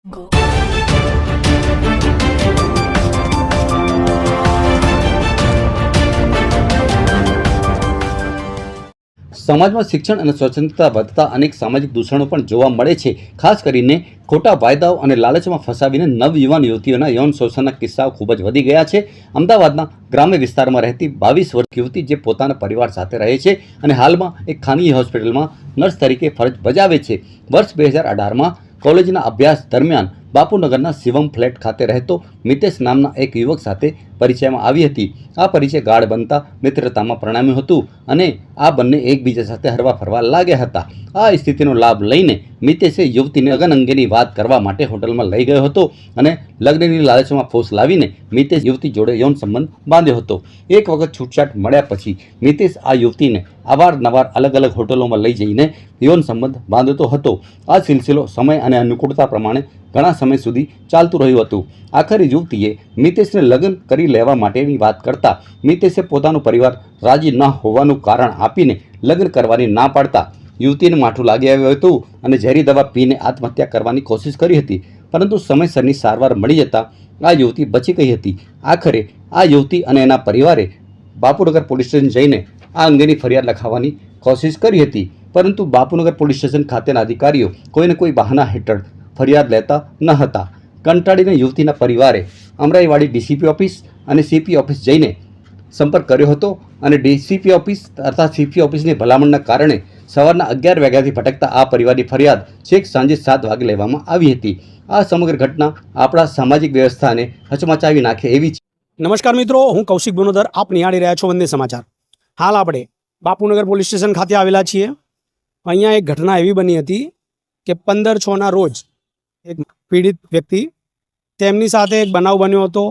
સમાજમાં શિક્ષણ અને સ્વતંત્રતા વધતા અનેક સામાજિક દૂષણો પણ જોવા મળે છે. ખાસ કરીને ખોટા વાયદાઓ અને લાલચમાં ફસાવીને નવયુવાન યુવતીઓના યૌન શોષણના કિસ્સાઓ ખૂબ જ વધી ગયા છે. અમદાવાદના ગ્રામ્ય વિસ્તારમાં રહેતી બાવીસ વર્ષ યુવતી જે પોતાના પરિવાર સાથે રહે છે અને હાલમાં એક ખાનગી હોસ્પિટલમાં નર્સ તરીકે ફરજ બજાવે છે. વર્ષ બે હજાર અઢારમાં કોલેજના અભ્યાસ દરમિયાન બાપુનગરના શિવમ ફ્લેટ ખાતે રહેતો મિતેશ નામના એક યુવક સાથે પરિચયમાં આવી હતી. આ પરિચય ગાઢ બનતા મિત્રતામાં પ્રણામ્યું હતું અને આ બંને એકબીજા સાથે હરવા ફરવા લાગ્યા હતા. આ સ્થિતિનો લાભ લઈને મિતેશે યુવતીને લગ્ન અંગેની વાત કરવા માટે હોટલમાં લઈ ગયો હતો અને લગ્નની લાલચમાં ફોસ લાવીને મિતેશ યુવતી જોડે યૌન સંબંધ બાંધ્યો હતો. એક વખત છૂટછાટ મળ્યા પછી મિતેશ આ યુવતીને અવારનવાર અલગ અલગ હોટલોમાં લઈ જઈને યૌન સંબંધ બાંધતો હતો. આ સિલસિલો સમય અને અનુકૂળતા પ્રમાણે ઘણા સમય સુધી ચાલતું રહ્યું હતું. આખરે યુવતીએ મિતેશને લગ્ન કરી લેવા માટેની વાત કરતા મિતેશે પોતાનો પરિવાર રાજી ન હોવાનું કારણ આપીને લગ્ન કરવાની ના પાડતા યુવતીને માઠું લાગી આવ્યું હતું અને ઝેરી દવા પીને આત્મહત્યા કરવાની કોશિશ કરી હતી. પરંતુ સમયસરની સારવાર મળી જતાં આ યુવતી બચી ગઈ હતી. આખરે આ યુવતી અને એના પરિવારે બાપુનગર પોલીસ સ્ટેશન જઈને આ અંગેની ફરિયાદ લખાવવાની કોશિશ કરી હતી. પરંતુ બાપુનગર પોલીસ સ્ટેશન ખાતેના અધિકારીઓ કોઈને કોઈ બહાના હેઠળ ફરિયાદ લેતા ન હતા. કંટાળીને યુવતીના પરિવારે અમરાઈવાડી ડીસીપી ઓફિસ અને સીપી ઓફિસ જઈને સંપર્ક કર્યો હતો અને ડીસીપી ઓફિસ તથા સીપી ઓફિસની ભલામણના કારણે સવારના અગિયાર વાગ્યાથી ભટકતા આ પરિવારની ફરિયાદ છેક સાંજે સાત વાગે લેવામાં આવી હતી. આ સમગ્ર ઘટના આપણા સામાજિક વ્યવસ્થાને હચમચાવી નાખે એવી છે. નમસ્કાર મિત્રો, હું કૌશિક બનોદર, આપ નિહાળી રહ્યા છો વંદે સમાચાર. હાલ આપણે બાપુનગર પોલીસ સ્ટેશન ખાતે આવેલા છીએ. અહીંયા એક ઘટના એવી બની હતી કે પંદર છના રોજ એક પીડિત વ્યક્તિ, તેમની સાથે એક બનાવ બન્યો હતો.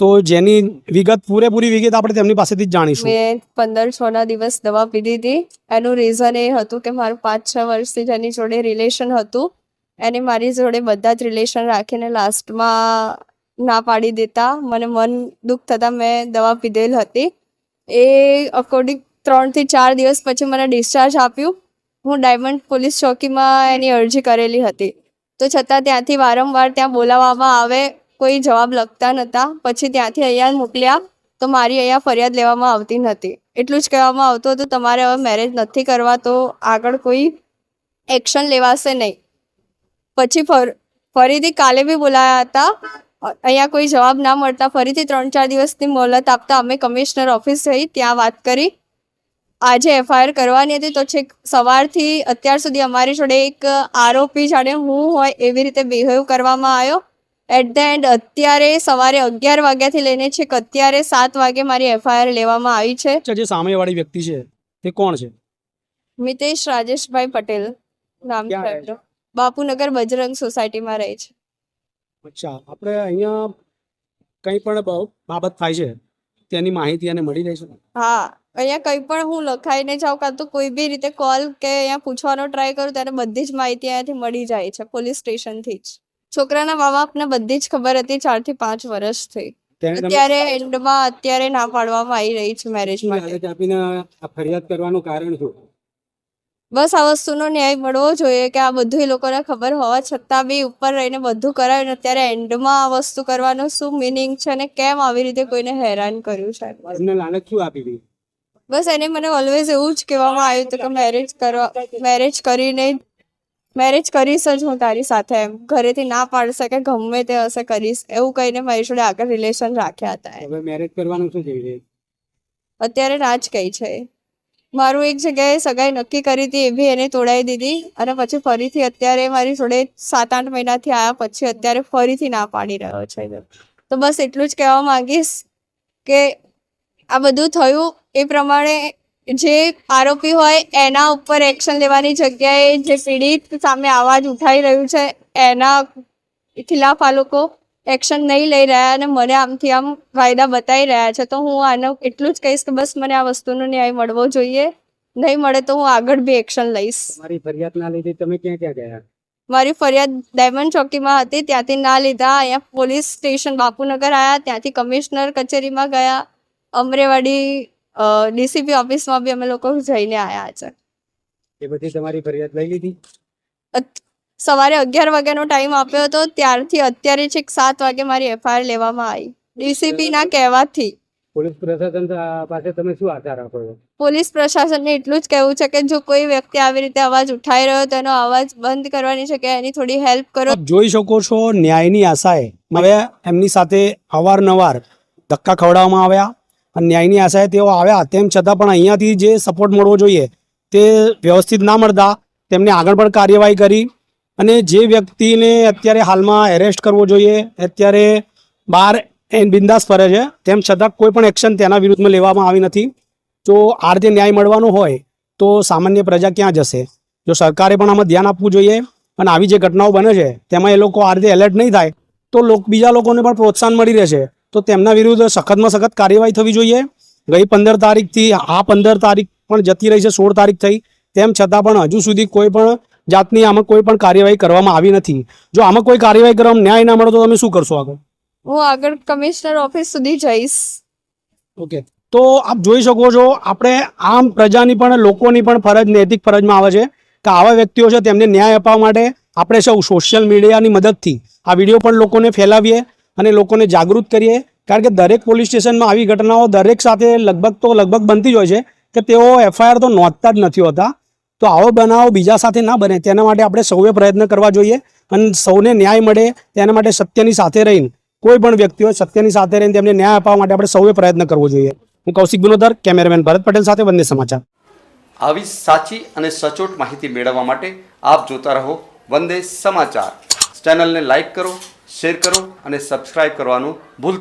તો જેની વિગત પૂરેપૂરી વિગત આપણે તેમની પાસેથી જ જાણીશું. મેં પંદર છ ના દિવસ દવા પીધી હતી. એનું રીઝન એ હતું કે મારું પાંચ છ વર્ષથી જેની જોડે રિલેશન હતું. એને મારી જોડે બધા જ રિલેશન રાખીને લાસ્ટમાં ના પાડી દેતા. મને મન દુઃખ થતાં મેં દવા પીધેલ હતી. એ અકોર્ડિંગ ત્રણથી ચાર દિવસ પછી મને ડિસ્ચાર્જ આપ્યું. હું ડાયમંડ પોલીસ ચોકીમાં એની અરજી કરેલી હતી. તો છતાં ત્યાંથી વારંવાર ત્યાં બોલાવવામાં આવે, કોઈ જવાબ લખતા નહોતા પછી ત્યાંથી અહીંયા મોકલ્યા, તો મારી અહીંયા ફરિયાદ લેવામાં આવતી નથી એટલું જ કહેવામાં આવતું હતું, તમારે હવે મેરેજ નથી કરવા, તો આગળ કોઈ એક્શન લેવાશે નહીં. પછી ફર, ફરીથી કાલે બી બોલાયા હતા. અહીંયા કોઈ જવાબ ના મળતા ફરીથી ત્રણ ચાર દિવસની મોહલત આપતા અમે કમિશનર ઓફિસ જઈ ત્યાં વાત કરી. આજે એફઆઈઆર કરવાની હતી તો છેક સવારથી અત્યાર સુધી અમારી જોડે એક આરોપી જાણે હું હોય એવી રીતે બિહેવ કરવામાં આવ્યો. એટ ધ એન્ડ અત્યારે સવારે અગિયાર વાગ્યાથી લઈને છેક અત્યારે સાત વાગે મારી એફઆઈઆર લેવામાં આવી છે. જે સામેવાળી વ્યક્તિ છે તે કોણ છે? મિતેશ રાજેશભાઈ પટેલ નામ છે. બાપુનગર બજરંગ સોસાયટીમાં રહે છે. અચ્છા આપણે અહીંયા કંઈ પણ બાબત થાય છે તેની માહિતી એને મળી રહે છે? હા અહીંયા કંઈ પણ હું લખાઈને જાઉં કાં તો કોઈ બી રીતે કોલ કે અહીંયા પૂછવાનો ટ્રાય કરું ત્યારે બધી જ માહિતી અહીંયાથી મળી જાય છે પોલીસ સ્ટેશનથી જ. છોકરાના મા બાપને બધી જ ખબર હતી ચારથી પાંચ વર્ષથી અત્યારે એન્ડમાં અત્યારે ના પાડવામાં આવી રહી છે મેરેજ માટે. ફરિયાદ કરવાનું કારણ શું? બસ આ વસ્તુનો ન્યાય મળવો જોઈએ કે આ બધું એ લોકોને ખબર હોવા છતાં બી ઉપર રહીને બધું કરાવ્યું ને અત્યારે એન્ડમાં આ વસ્તુ કરવાનું શું મિનિંગ છે ને કેમ આવી રીતે કોઈને હેરાન કર્યું છે? એમને લાલચ શું આપી બસ એને મને ઓલવેઝ એવું જ કહેવામાં આવ્યું હતું કે મેરેજ કરવા મેરેજ કરીને મેરેજ કરીશ જ હું તારી સાથે એમ. ઘરેથી ના પાડશે કે ગમે તે હશે કરીશ. એવું કહીને મારી જોડે આગળ રિલેશન રાખ્યા હતા. હવે મેરેજ કરવાનું શું થઈ રહ્યું અત્યારે ના જ કહી છે મારું એક જગ્યાએ સગાઈ નક્કી કરી હતી એ બી એને તોડાવી દીધી અને પછી ફરીથી અત્યારે મારી જોડે સાત આઠ મહિનાથી આવ્યા પછી અત્યારે ફરીથી ના પાડી રહ્યો છે તો બસ એટલું જ કહેવા માંગીશ કે આ બધું થયું એ પ્રમાણે જે આરોપી હોય એના ઉપર એક્શન લેવાની જગ્યાએ જે પીડિત સામે અવાજ ઉઠાઈ રહ્યું છે એના ખિલાફ આ લોકો એક્શન નહીં લઈ રહ્યા અને મને આમથી આમ વાયદા બતાવી રહ્યા છે. તો હું આનો એટલું જ કહીશ કે બસ મને આ વસ્તુનો ન્યાય મળવો જોઈએ. નહીં મળે તો હું આગળ બી એક્શન લઈશ. મારી ફરિયાદ ના લીધે તમે ક્યાં ક્યાં ગયા? મારી ફરિયાદ ડાયમંડ ચોકીમાં હતી ત્યાંથી ના લીધા. અહીંયા પોલીસ સ્ટેશન બાપુનગર આવ્યા ત્યાંથી કમિશનર કચેરીમાં ગયા. અમરેવાડી ડીસીપી ઓફિસમાં બી અમે લોકો જઈને આવ્યા છે. એ બધી તમારી ફરિયાદ લઈ લીધી? સવારે અગિયાર વાગ્યાનો ટાઈમ આપ્યો હતો ત્યારથી અત્યારે છેક સાત વાગે મારી એફઆઈઆર લેવામાં આવી. ડીસીપી ના કહેવાથી. પોલીસ પ્રશાસન પાસે તમે શું આશા રાખો છો? પોલીસ પ્રશાસનને એટલું જ કહેવું છે કે જો કોઈ વ્યક્તિ આવી રીતે અવાજ ઉઠાઈ રહ્યો તો એનો અવાજ બંધ કરવાની છે કે એની થોડી હેલ્પ કરો. જોઈ શકો છો ન્યાયની આશાએ. હવે એમની સાથે અવારનવાર ધક્કા ખવડાવવામાં આવ્યા. અને ન્યાયની આશાએ તેઓ આવ્યા. તેમ છતાં પણ અહીંયાથી જે સપોર્ટ મળવો જોઈએ તે વ્યવસ્થિત ના મળતા તેમને આગળ પણ કાર્યવાહી કરી અને જે વ્યક્તિને અત્યારે હાલમાં એરેસ્ટ કરવો જોઈએ, અત્યારે બહાર એ બિંદાસ ફરે છે, તેમ છતાં કોઈ પણ એક્શન તેના વિરુદ્ધમાં લેવામાં આવી નથી. જો આ રીતે ન્યાય મળવાનો હોય તો સામાન્ય પ્રજા ક્યાં જશે? જો સરકારે પણ આમાં ધ્યાન આપવું જોઈએ અને આવી જે ઘટનાઓ બને છે, તેમાં એ લોકો આ રીતે એલર્ટ નહીં થાય, તો લોક, બીજા લોકોને પણ પ્રોત્સાહન મળી રહેશે. તો તેમના વિરુદ્ધ સખતમાં સખત કાર્યવાહી થવી જોઈએ. ગઈ પંદર તારીખથી આ પંદર તારીખ પણ જતી રહી છે સોળ તારીખ થઈ. તેમ છતાં પણ હજુ સુધી કોઈ પણ જાતની આમાં કોઈ પણ કાર્યવાહી કરવામાં આવી નથી. જો આમાં કોઈ કાર્યવાહી કરવામાં ન્યાય ના મળે તો તમે શું કરશો આગળ? હું આગળ કમિશનર ઓફિસ સુધી જઈશ. ઓકે. તો આપ જોઈ શકો છો આપણે આમ પ્રજાની પણ લોકોની પણ ફરજ નૈતિક ફરજમાં આવે છે કે આવા વ્યક્તિઓ છે તેમને ન્યાય અપાવવા માટે આપણે સૌ સોશિયલ મીડિયાની મદદથી આ વીડિયો પણ લોકોને ફેલાવીએ. અને લોકોને જાગૃત કરીએ. કારણ કે દરેક પોલીસ સ્ટેશનમાં આવી ઘટનાઓ દરેક સાથે લગભગ તો લગભગ બનતી જ હોય છે કે તેઓ એફઆઈઆર તો નોંધતા જ નથી હોતા. તો આવો બનાવ બીજા સાથે ના બને. તેના માટે આપણે સૌએ પ્રયત્ન કરવા જોઈએ અને સૌને ન્યાય મળે તેના માટે સત્યની સાથે રહીને. કોઈ પણ વ્યક્તિ હોય સત્યની સાથે રહીને તેમને ન્યાય અપાવવા માટે આપણે સૌએ પ્રયત્ન કરવો જોઈએ. હું કૌશિક ગુનોદર કેમેરામેન ભરત પટેલ સાથે વંદે સમાચાર. આવી સાચી અને સચોટ માહિતી મેળવવા માટે આપ જોતા રહો વંદે સમાચાર. ચેનલને લાઈક કરો શેર કરો અને સબસ્ક્રાઈબ કરવાનું ભૂલતા